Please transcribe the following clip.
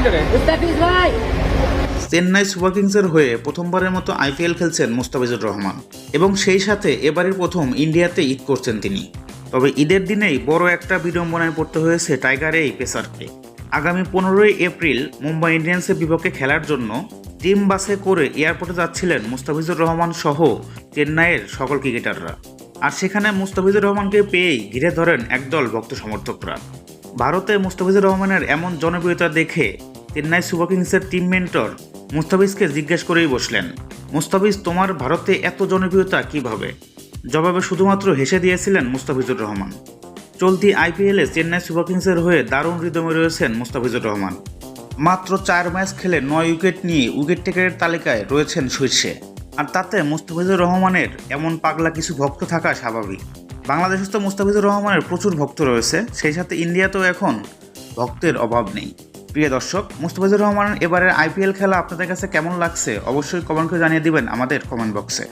ভিতরে মুস্তাফিজ ভাই। চেন্নাই সুপার কিংসের হয়ে প্রথমবারের মতো আইপিএল খেলছেন মুস্তাফিজুর রহমান। এবং সেই সাথে এবারের প্রথম ইন্ডিয়াতে ঈদ করছেন তিনি। তবে ঈদের দিনেই বড় একটা বিড়ম্বনায় পড়তে হয়েছে টাইগার এই পেসারকে। আগামী পনেরোই এপ্রিল মুম্বাই ইন্ডিয়ান্সের বিপক্ষে খেলার জন্য টিম বাসে করে এয়ারপোর্টে যাচ্ছিলেন মুস্তাফিজুর রহমান সহ চেন্নাইয়ের সকল ক্রিকেটাররা। আর সেখানে মুস্তাফিজুর রহমানকে পেয়েই ঘিরে ধরেন একদল ভক্ত সমর্থকরা। ভারতে মুস্তাফিজুর রহমানের এমন জনপ্রিয়তা দেখে চেন্নাই সুপার কিংসের টিম মেন্টর মুস্তাফিজকে জিজ্ঞেস করেই বসলেন, মুস্তাফিজ, তোমার ভারতে এত জনপ্রিয়তা কীভাবে? জবাবে শুধুমাত্র হেসে দিয়েছিলেন মুস্তাফিজুর রহমান। চলতি আইপিএলে চেন্নাই সুপার কিংসের হয়ে দারুণ রিদমে রয়েছেন মুস্তাফিজুর রহমান। মাত্র চার ম্যাচ খেলে নয় উইকেট নিয়ে উইকেট টেকারের তালিকায় রয়েছেন শীর্ষে। আর তাতে মুস্তাফিজুর রহমানের এমন পাগলা কিছু ভক্ত থাকা স্বাভাবিক। বাংলাদেশে তো মুস্তাফিজুর রহমানের প্রচুর ভক্ত রয়েছে, সেই সাথে ইন্ডিয়াতেও এখন ভক্তের অভাব নেই। প্রিয় দর্শক, মুস্তাফিজুর রহমান, এবারের আইপিএল খেলা আপনাদের কাছে কেমন লাগছে? অবশ্যই কমেন্ট করে জানিয়ে দিবেন আমাদের কমেন্ট বক্সে